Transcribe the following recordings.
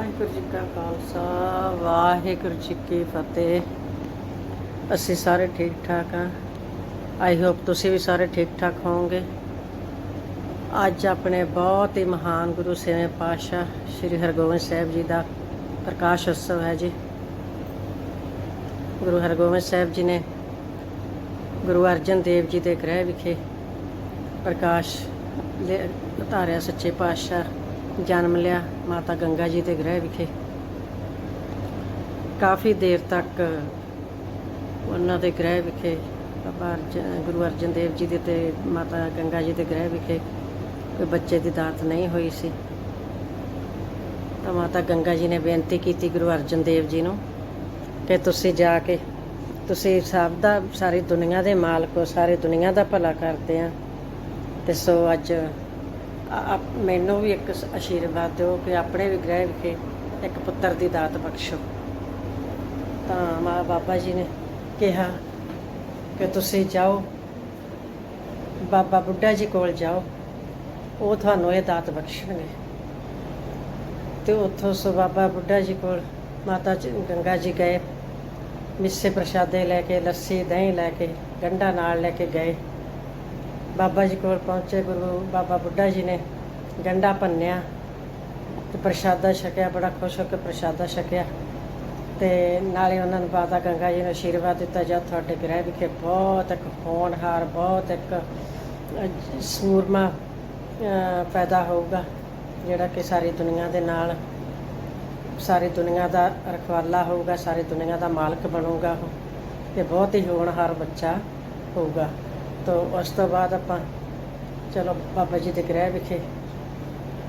ਵਾਹਿਗੁਰੂ ਜੀ ਕਾ ਖਾਲਸਾ, ਵਾਹਿਗੁਰੂ ਜੀ ਕੀ ਫਤਿਹ। ਅਸੀਂ ਸਾਰੇ ਠੀਕ ਠਾਕ ਹਾਂ ਆਈ ਹੋਪ ਤੁਸੀਂ ਵੀ ਸਾਰੇ ਠੀਕ ਠਾਕ ਹੋਵੋਗੇ। ਅੱਜ ਆਪਣੇ ਬਹੁਤ ਹੀ ਮਹਾਨ ਗੁਰੂ ਸੇਵੇਂ ਪਾਤਸ਼ਾਹ ਸ੍ਰੀ ਹਰਗੋਬਿੰਦ ਸਾਹਿਬ ਜੀ ਦਾ ਪ੍ਰਕਾਸ਼ ਉਤਸਵ ਹੈ ਜੀ। ਗੁਰੂ ਹਰਗੋਬਿੰਦ ਸਾਹਿਬ ਜੀ ਨੇ ਗੁਰੂ ਅਰਜਨ ਦੇਵ ਜੀ ਦੇ ਗ੍ਰਹਿ ਵਿਖੇ ਪ੍ਰਕਾਸ਼ ਲਿਆ- ਸੱਚੇ ਪਾਤਸ਼ਾਹ ਜਨਮ ਲਿਆ ਮਾਤਾ ਗੰਗਾ ਜੀ ਦੇ ਗ੍ਰਹਿ ਵਿਖੇ। ਕਾਫੀ ਦੇਰ ਤੱਕ ਉਹਨਾਂ ਦੇ ਗ੍ਰਹਿ ਵਿਖੇ, ਬਾਬਾ ਅਰਜਨ, ਗੁਰੂ ਅਰਜਨ ਦੇਵ ਜੀ ਦੇ ਤੇ ਮਾਤਾ ਗੰਗਾ ਜੀ ਦੇ ਗ੍ਰਹਿ ਵਿਖੇ ਕੋਈ ਬੱਚੇ ਦੀ ਦਾਤ ਨਹੀਂ ਹੋਈ ਸੀ। ਤਾਂ ਮਾਤਾ ਗੰਗਾ ਜੀ ਨੇ ਬੇਨਤੀ ਕੀਤੀ ਗੁਰੂ ਅਰਜਨ ਦੇਵ ਜੀ ਨੂੰ ਕਿ ਤੁਸੀਂ ਜਾ ਕੇ, ਤੁਸੀਂ ਸਭ ਦਾ, ਸਾਰੀ ਦੁਨੀਆ ਦੇ ਮਾਲਕ ਹੋ, ਸਾਰੀ ਦੁਨੀਆ ਦਾ ਭਲਾ ਕਰਦੇ ਆ। ਤੇ ਸੋ ਅੱਜ ਮੈਨੂੰ ਵੀ ਇੱਕ ਸ- ਆਸ਼ੀਰਵਾਦ ਦਿਓ ਕਿ ਆਪਣੇ ਵੀ ਗ੍ਰਹਿ ਵਿਖੇ ਇੱਕ ਪੁੱਤਰ ਦੀ ਦਾਤ ਬਖਸ਼ੋ। ਤਾਂ ਮਾ ਬਾਬਾ ਜੀ ਨੇ ਕਿਹਾ ਕਿ ਤੁਸੀਂ ਜਾਓ, ਬਾਬਾ ਬੁੱਢਾ ਜੀ ਕੋਲ ਜਾਓ, ਉਹ ਤੁਹਾਨੂੰ ਇਹ ਦਾਤ ਬਖਸ਼ਣਗੇ। ਤੇ ਉੱਥੋਂ ਸੋ ਬਾਬਾ ਬੁੱਢਾ ਜੀ ਕੋਲ ਮਾਤਾ ਜੀ- ਗੰਗਾ ਜੀ ਗਏ, ਮਿੱਸੇ ਪ੍ਰਸ਼ਾਦੇ ਲੈ ਕੇ, ਲੱਸੀ, ਦਹੀਂ ਲੈ ਕੇ ਗੰਢਾ ਨਾਲ ਲੈ ਕੇ ਗਏ। ਬਾਬਾ ਜੀ ਕੋਲ ਪਹੁੰਚੇ, ਗੁਰੂ ਬਾਬਾ ਬੁੱਢਾ ਜੀ ਨੇ ਗੰਢਾ ਭੰਨਿਆ ਤੇ ਪ੍ਰਸ਼ਾਦਾ ਛਕਿਆ, ਬੜਾ ਖੁਸ਼ ਹੋ ਕੇ ਪ੍ਰਸ਼ਾਦਾ ਛਕਿਆ ਤੇ ਨਾਲੇ ਉਹਨਾਂ ਨੂੰ ਮਾਤਾ ਗੰਗਾ ਜੀ ਨੇ ਆਸ਼ੀਰਵਾਦ ਦਿੱਤਾ ਜਦ ਤੁਹਾਡੇ ਗ੍ਰਹਿ ਵਿਖੇ ਬਹੁਤ ਇੱਕ ਹੋਣਹਾਰ ਬਹੁਤ ਇੱਕ ਸੂਰਮਾ ਪੈਦਾ ਹੋਊਗਾ, ਜਿਹੜਾ ਕਿ ਸਾਰੀ ਦੁਨੀਆ ਦੇ ਨਾਲ, ਸਾਰੀ ਦੁਨੀਆ ਦਾ ਰਖਵਾਲਾ ਹੋਊਗਾ, ਸਾਰੀ ਦੁਨੀਆ ਦਾ ਮਾਲਕ ਬਣੂਗਾ ਉਹ ਤੇ ਬਹੁਤ ਹੀ ਹੋਣਹਾਰ ਬੱਚਾ ਹੋਊਗਾ। ਤੋ ਉਸ ਤੋਂ ਬਾਅਦ ਆਪਾਂ, ਚਲੋ ਬਾਬਾ ਜੀ ਦੇ ਗ੍ਰਹਿ ਵਿਖੇ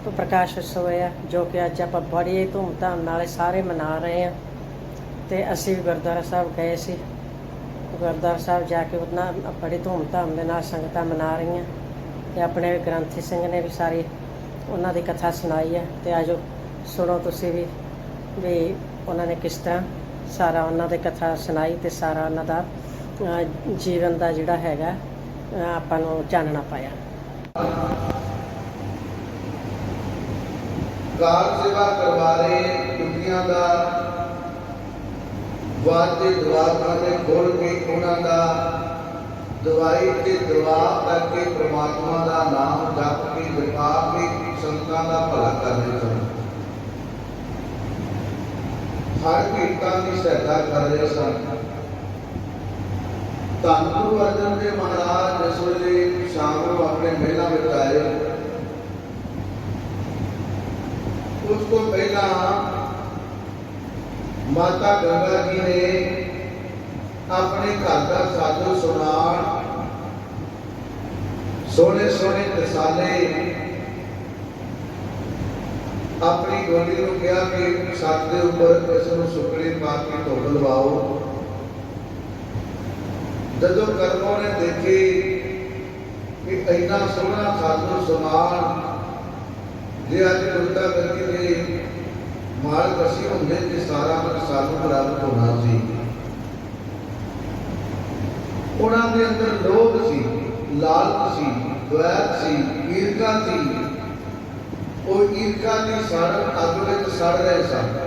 ਤੋਂ ਪ੍ਰਕਾਸ਼ ਉਤਸਵ ਹੋਇਆ, ਜੋ ਕਿ ਅੱਜ ਆਪਾਂ ਬੜੀ ਧੂਮਧਾਮ ਨਾਲ ਸਾਰੇ ਮਨਾ ਰਹੇ ਹਾਂ। ਤੇ ਅਸੀਂ ਵੀ ਗੁਰਦੁਆਰਾ ਸਾਹਿਬ ਗਏ ਸੀ। ਗੁਰਦੁਆਰਾ ਸਾਹਿਬ ਜਾ ਕੇ ਉਹਨਾਂ ਬੜੀ ਧੂਮਧਾਮ ਦੇ ਨਾਲ ਸੰਗਤਾਂ ਮਨਾ ਰਹੀਆਂ। ਤੇ ਆਪਣੇ ਗ੍ਰੰਥੀ ਸਿੰਘ ਨੇ ਵੀ ਸਾਰੀ ਉਹਨਾਂ ਦੀ ਕਥਾ ਸੁਣਾਈ ਹੈ। ਤੇ ਆਜੋ ਸੁਣੋ ਤੁਸੀਂ ਵੀ ਵੀ ਉਹਨਾਂ ਨੇ ਕਿਸ ਤਰ੍ਹਾਂ ਸਾਰਾ ਉਹਨਾਂ ਦੇ ਕਥਾ ਸੁਣਾਈ ਤੇ ਸਾਰਾ ਉਹਨਾਂ ਦਾ ਜੀਵਨ ਦਾ ਜਿਹੜਾ ਹੈਗਾ ਆਪਾਂ ਨੂੰ ਚਾਨਣਾ ਪਾਇਆ। ਕਾਰ ਸੇਵਾ ਕਰਵਾ ਰਹੇ ਦੁਨੀਆਂ ਦਾ ਵਾਦੇ ਦਵਾਖਾਨੇ ਖੋਲ ਕੇ ਉਹਨਾਂ ਦਾ, ਦਵਾਈ ਤੇ ਦਵਾ ਕਰਕੇ ਪ੍ਰਮਾਤਮਾ ਦਾ ਨਾਮ ਜਪ ਕੇ ਜਪਾ ਕੇ ਸੰਤਾਂ ਦਾ ਭਲਾ ਕਰਦੇ ਸਨ ਹਰ ਕੀਰਤਾਂ ਦੀ ਸਹਾਇਤਾ ਕਰ ਰਹੇ ਸਨ। ਧੰਨ ਗੁਰੂ ਅਰਜਨ ਦੇਵ ਮਹਾਰਾਜ, ਜਿਸ ਵੇਲੇ ਸ਼ਾਮ ਨੂੰ ਆਪਣੇ ਮਹਿਲਾਂ ਵਿੱਚ ਆਏ। ਉਸ ਤੋਂ ਪਹਿਲਾਂ ਮਾਤਾ ਗੰਗਾ ਜੀ ਨੇ ਆਪਣੇ ਘਰ ਦਾ ਸਾਜੋ ਸਮਾਨ ਸੋਹਣੇ ਸੋਹਣੇ ਤਸਾਲੇ ਆਪਣੀ ਗੋਲੀ ਨੂੰ ਕਿਹਾ ਕਿ ਛੱਤ ਦੇ ਉੱਪਰ ਇਸ ਨੂੰ ਸੁੱਕਣੇ ਪਾ ਕੇ ਧੁੱਪ ਲਵਾਓ। ਜਦੋਂ ਕਰਮੋਂ ਨੇ ਦੇਖੀ ਕਿ ਇੰਨਾ ਸੋਹਣਾ ਸਾਧੂ ਸਮਾਨ ਜੇ ਅੱਜ ਗੁਰਤਾ ਕਰਕੇ ਦੇ ਮਾਲ ਕਸੀ ਹੁੰਦੇ ਤੇ ਸਾਰਾ ਮਨ ਸਾਨੂੰ ਪ੍ਰਾਪਤ ਹੋਣਾ ਸੀ। ਉਹਨਾਂ ਦੇ ਅੰਦਰ ਲੋਭ ਸੀ, ਲਾਲਚ ਸੀ ਦੁਆਰ ਸੀ, ਈਰਖਾ ਸੀ। ਉਹ ਈਰਖਾ ਦੀ ਸੜ ਅੱਗ ਵਿੱਚ ਸੜ ਰਹੇ ਸਨ।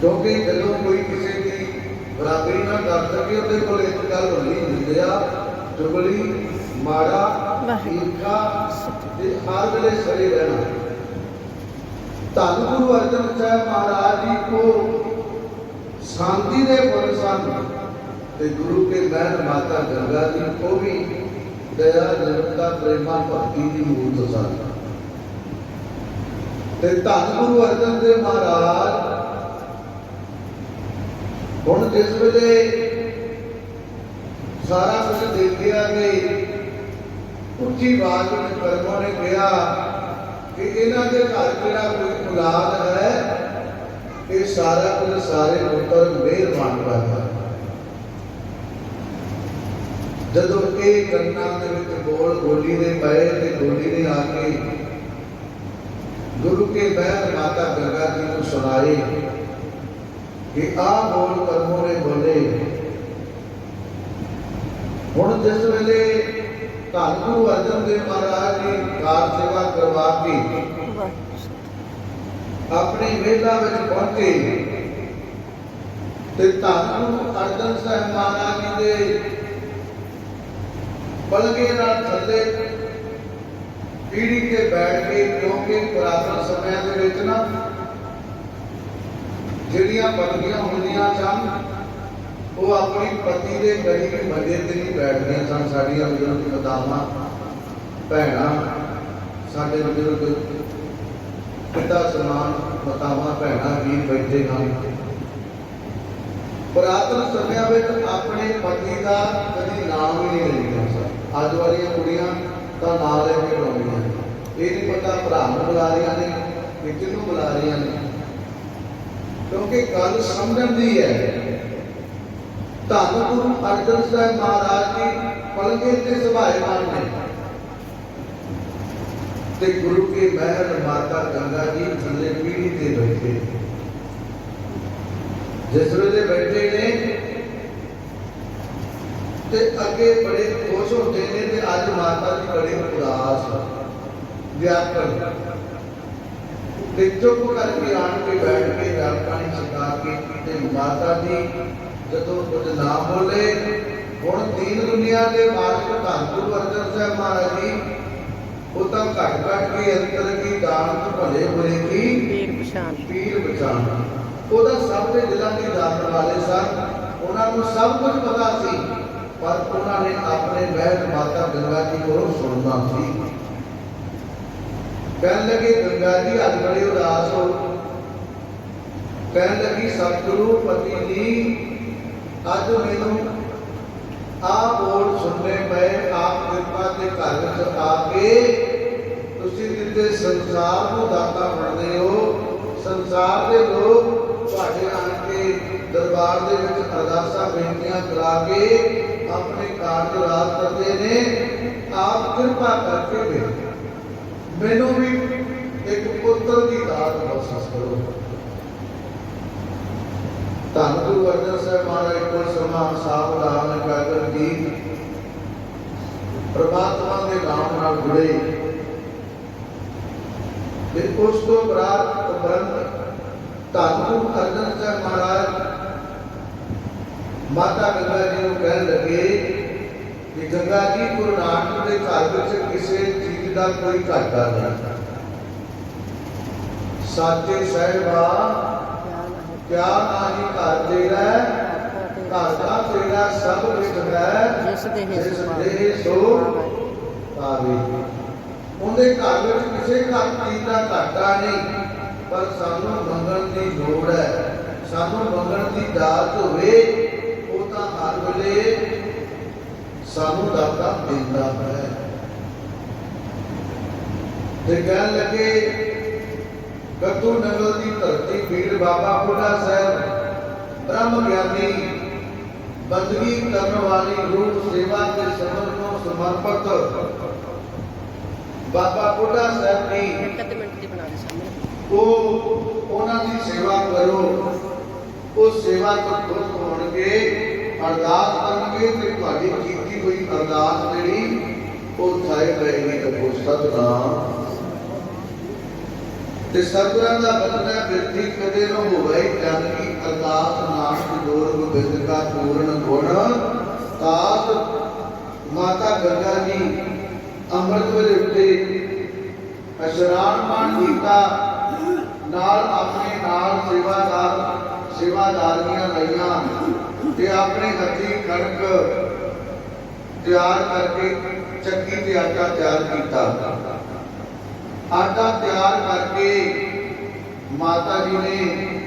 ਕਿਉਂਕਿ ਜਦੋਂ ਕੋਈ ਕਿਸੇ ਬਰਾਬਰੀ ਨਾ ਕਰ ਸਕੇ ਉਹਦੇ ਕੋਲ ਇੱਕ ਗੱਲ ਹੋਣੀ ਹੁੰਦੀ ਆ ਚੁਗਲੀ ਮਾੜਾ ਈਰਖਾ ਤੇ ਹਰ ਵੇਲੇ ਸੜੇ ਰਹਿਣਾ। ਧੰਨ ਗੁਰੂ ਅਰਜਨ ਸਾਹਿਬ ਮਹਾਰਾਜ ਜੀ ਕੋ ਸ਼ਾਂਤੀ ਦੇ ਪੁਰ ਸਨ ਤੇ ਗੁਰੂ ਕੇ ਮਹਿਲ ਮਾਤਾ ਗੰਗਾ ਜੀ ਕੋ ਵੀ ਦਇਆ ਨਿਰਮਤਾ ਪ੍ਰੇਮਾ ਭਗਤੀ ਦੀ ਮੂਰਤ ਸਨ। ਤੇ ਧੰਨ ਗੁਰੂ ਅਰਜਨ ਦੇਵ ਮਹਾਰਾਜ ਹੁਣ ਜਿਸ ਵੇਲੇ ਸਾਰਾ ਕੁਝ ਦੇਖਿਆ ਕਿ ਉੱਚੀ ਆਵਾਜ਼ ਵਿੱਚ ਕਰਮੋਂ ਨੇ ਕਿਹਾ ਕਿ ਇਹਨਾਂ ਦੇ ਘਰ ਜਿਹੜਾ ਕੋਈ ਔਲਾਦ ਹੈ, ਇਹ ਸਾਰਾ ਕੁਝ ਸਾਰੇ ਪੁੱਤਰ ਮਿਹਰਬਾਨ ਕਰਦਾ ਜਦੋਂ ਇਹ ਕੰਨਾਂ ਦੇ ਵਿੱਚ ਬੋਲ ਗੋਲੀ ਦੇ ਪਏ ਤੇ ਗੋਲੀ ਨੇ ਆ ਕੇ ਗੁਰੂ ਕੇ ਬਹਿਰ ਮਾਤਾ ਗੰਗਾ ਜੀ ਨੂੰ ਸੁਣਾਏ ਕਿ ਆ ਬੋਲ ਕਰਮੋਂ ਨੇ ਬੋਲੇ ਹੁਣ ਜਿਸ ਵੇਲੇ ਧੰਨ ਗੁਰੂ ਅਰਜਨ ਦੇਵ ਮਹਾਰਾਜ ਜੀ ਕਾਰ ਸੇਵਾ ਕਰਵਾ ਕੇ ਆਪਣੀ ਵੇਲਾ ਵਿੱਚ ਪਹੁੰਚੇ ਤੇ ਧੰਨ ਗੁਰੂ ਅਰਜਨ ਸਾਹਿਬ ਮਹਾਰਾਜ ਜੀ ਦੇ ਬਲਗੇ ਨਾਲ ਥੱਲੇ ਪੀੜੀ ਤੇ ਬੈਠ ਕੇ ਕਿਉਂਕਿ ਪੁਰਾਤਨ ਸਮਿਆਂ ਦੇ ਵਿੱਚ ਨਾ ਜਿਹੜੀਆਂ ਪਤਨੀਆਂ ਹੁੰਦੀਆਂ ਸਨ, ਉਹ ਆਪਣੀ ਪਤੀ ਦੇ ਗਰੀਬ ਮੰਜੇ ਤੇ ਨਹੀਂ ਬੈਠਦੀਆਂ ਸਨ। ਸਾਡੀਆਂ ਬਜ਼ੁਰਗ ਮਾਤਾਵਾਂ ਭੈਣਾਂ, ਸਾਡੇ ਬਜ਼ੁਰਗ ਪਿਤਾ ਸਮਾਨ, ਮਾਤਾਵਾਂ, ਭੈਣਾਂ ਵੀਰ ਬੈਠੇ ਹਨ। ਪੁਰਾਤਨ ਸਮਿਆਂ ਵਿੱਚ ਆਪਣੇ ਪਤੀ ਦਾ ਕਦੀ ਨਾਮ ਹੀ ਨਹੀਂ ਲੈਂਦੀਆਂ ਸਨ। ਅੱਜ ਵਾਲੀਆਂ ਕੁੜੀਆਂ ਤਾਂ ਨਾਂ ਲੈ ਕੇ ਬੁਲਾਉਂਦੀਆਂ ਨੇ। ਇਹ ਨਹੀਂ ਪਤਾ ਭਰਾ ਨੂੰ ਬੁਲਾ ਰਹੀਆਂ ਨੇ ਕਿ ਕਿਹਨੂੰ ਬੁਲਾ ਰਹੀਆਂ ਨੇ। ਕਿਉਂਕਿ ਗੱਲ ਸਮਝਣ ਦੀ ਹੈ। ਧੰਨ ਗੁਰੂ ਅਰਜਨ ਸਾਹਿਬ ਮਹਾਰਾਜ ਜੀ ਪਲੰਗੇ ਤੇ ਸੁਭਾਏਮਾਨ ਨੇ। ਤੇ ਗੁਰੂ ਕੇ ਮਹਿਲ ਮਾਤਾ ਗੰਗਾ ਜੀ ਥੱਲੇ ਪੀੜੀ ਤੇ ਬੈਠੇ। ਜਿਸ ਵੇਲੇ ਬੈਠੇ ਨੇ, ਤੇ ਅੱਗੇ ਬੜੇ ਖੁਸ਼ ਹੁੰਦੇ ਨੇ ਤੇ ਅੱਜ ਮਾਤਾ ਜੀ ਬੜੇ ਉਦਾਸ, ਵਿਆਕਲ। ਤੇ ਚੁੱਪ ਕਰਕੇ ਆਣ ਕੇ ਬੈਠ ਕੇ ਜਲ ਪਾਣੀ ਛਕਾ ਕੇ ਤੇ ਮਾਤਾ ਜੀ ਜਦੋਂ ਕੁਝ ਨਾ ਬੋਲੇ ਹੁਣ ਦੀਨ ਦੁਨੀਆ ਦੇ ਮਾਲਕ ਧੰਨ ਗੁਰੂ ਅਰਜਨ ਸਾਹਿਬ ਮਹਾਰਾਜ ਜੀ ਉਹ ਤਾਂ ਘਟ ਘਟ ਕੇ ਅੰਤਰ ਕੀ ਦਾਨ ਭਲੇ ਹੋਏ ਕੀ? ਵੀਰ ਪਛਾਣ। ਪੀਰ ਬਚਾਉਣਾ ਉਹਦਾ ਸਭ ਦੇ ਦਿਲਾਂ ਦੀ ਜਾਣਨ ਵਾਲੇ ਸਨ। ਉਹਨਾਂ ਨੂੰ ਸਭ ਕੁਝ ਪਤਾ ਸੀ ਪਰ ਉਹਨਾਂ ਨੇ ਆਪਣੇ ਮਹਿਲ ਮਾਤਾ ਗੰਗਾ ਜੀ ਕੋਲੋਂ ਸੁਣਨਾ ਸੀ। ਕਹਿਣ ਲੱਗੇ, ਗੰਗਾ ਜੀ, ਅੱਜ ਬੜੇ ਉਦਾਸ ਹੋ। ਕਹਿਣ ਲੱਗੀ, ਸਤਿਗੁਰੂ, ਪਤੀ ਜੀ, ਅੱਜ ਮੈਨੂੰ ਆਪ ਬੋਲ ਸੁਣਨੇ ਪਏ, ਆਪ ਕਿਰਪਾ ਦੇ ਘਰ ਵਿੱਚ ਆ ਕੇ ਤੁਸੀਂ ਜਿੱਤੇ ਸੰਸਾਰ ਨੂੰ ਦਾਤਾ ਬਣਦੇ ਹੋ। ਸੰਸਾਰ ਦੇ ਲੋਕ ਤੁਹਾਡੇ ਆਣ ਕੇ ਦਰਬਾਰ ਦੇ ਵਿੱਚ ਅਰਦਾਸਾਂ, ਬੇਨਤੀਆਂ ਕਰਾ ਕੇ ਆਪਣੇ ਕਾਰਜ ਰਾਜ ਕਰਦੇ ਨੇ। ਆਪ ਕਿਰਪਾ ਕਰਕੇ ਦੇ ਮੈਨੂੰ ਵੀ ਇੱਕ ਪੁੱਤਰ ਦੀ ਦਾਤ ਬਖਸ਼ਿਸ਼ ਕਰੋ। ਧੰਨ ਗੁਰੂ ਅਰਜਨ ਸਾਹਿਬ ਮਹਾਰਾਜ ਕੋਲ ਸਮਾਂ ਸਾਵਧਾਨ ਕਰ ਦੀ ਪ੍ਰਮਾਤਮਾ ਦੇ ਨਾਮ ਨਾਲ ਜੁੜੇ। ਤੇ ਉਸ ਤੋਂ ਬਾਅਦ ਉਪਰੰਤ ਧੰਨ ਗੁਰੂ ਅਰਜਨ ਸਾਹਿਬ ਮਹਾਰਾਜ ਮਾਤਾ ਗੰਗਾ ਜੀ ਨੂੰ ਕਹਿਣ ਲੱਗੇ ਕਿ ਗੰਗਾ ਜੀ ਗੁਰੂ ਨਾਨਕ ਦੇ ਘਰ ਵਿੱਚ ਕਿਸੇ ਚੀਜ਼ ਦਾ ਕੋਈ ਘਾਟਾ ਨਹੀਂ ਸਾਚੇ ਸਾਹਿਬਾ ਕਿਆ ਨਾਹੀ ਘਰ ਤੇਰਾ ਘਰ ਦਾ ਤੇਰਾ ਸਭ ਕੁਝ ਹੈ। ਜਿਸ ਦੇ ਸੋ ਦੇ ਪਾਵੇ। ਉਹਦੇ ਘਰ ਵਿੱਚ ਕਿਸੇ ਘਰ ਚੀਜ਼ ਦਾ ਘਾਟਾ ਨਹੀਂ ਪਰ ਸਾਨੂੰ ਮੰਗਣ ਦੀ ਲੋੜ ਹੈ। ਸਾਨੂੰ ਮੰਗਣ ਦੀ ਦਾਤ ਹੋਵੇ ਉਹ ਤਾਂ ਹਰ ਵੇਲੇ ਸਾਨੂੰ ਦਾਤਾ ਦਿੰਦਾ ਹੈ। ਤੇ ਕਹਿਣ ਲੱਗੇ ਗੱਤੂ ਨਗਲ ਦੀ ਧਰਤੀ ਪੀਰ ਬਾਬਾ ਬੁੱਢਾ ਸਾਹਿਬ ਬ੍ਰਹਮ ਗਿਆਨੀ ਬੰਦਗੀ ਕਰਨ ਵਾਲੀ ਰੂਪ ਸੇਵਾ ਤੇ ਸਮਰ ਨੂੰ ਸਮਰਪਿਤ ਬਾਬਾ ਬੁੱਢਾ ਸਾਹਿਬ ਦੀ ਇੱਕ ਅੱਧੇ ਮਿੰਟ ਦੀ ਬਣਾ ਦੇ ਸਾਹਮਣੇ। ਉਹ ਉਹਨਾਂ ਦੀ ਸੇਵਾ ਕਰੋ। ਉਹ ਸੇਵਾ ਤੋਂ ਖੁਸ਼ ਹੋਣਗੇ ਅਰਦਾਸ ਕਰਨਗੇ ਤੇ ਤੁਹਾਡੀ ਕੀਤੀ ਹੋਈ ਅਰਦਾਸ ਜਿਹੜੀ ਉਹ ਥਾਏ ਰਹੇਗੀ ਤੇ ਉਹ ਸਤਨਾਮ ਤੇ ਸਤਿਗੁਰਾਂ ਦਾ ਬੰਦਾ ਬਿਰਤੀ ਕਦੇ ਨਾ ਹੋਵੇ ਜਨ ਕੀ ਅਰਦਾਸ ਨਾਨਕ ਜੋਰ ਗੋਬਿੰਦ ਕਾ ਪੂਰਨ ਗੁਣ। ਤਾਤ ਮਾਤਾ ਗੰਗਾ ਜੀ ਅੰਮ੍ਰਿਤ ਵੇਲੇ ਉੱਤੇ ਅਸ਼ਰਾਨ ਮਾਨ ਕੀਤਾ। ਨਾਲ ਆਪਣੇ ਨਾਲ ਸੇਵਾਦਾਰ ਸੇਵਾਦਾਰੀਆਂ ਲਈਆਂ ਤੇ ਆਪਣੇ ਹੱਥੀ ਕਣਕ ਤਿਆਰ ਕਰਕੇ ਚੱਕੀ ਤੇ ਆਟਾ ਤਿਆਰ ਕੀਤਾ। ਆਟਾ ਤਿਆਰ ਕਰਕੇ ਮਾਤਾ ਜੀ ਨੇ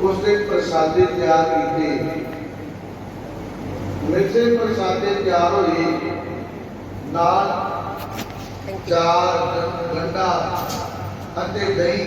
ਉਸ ਦੇ ਪ੍ਰਸਾਦੇ ਤਿਆਰ ਕੀਤੇ। ਮਿੱਠੇ ਪ੍ਰਸਾਦੇ ਤਿਆਰ ਹੋਏ, ਨਾਲ ਚਾਰ ਗੰਡਾ ਅਤੇ ਦਹੀਂ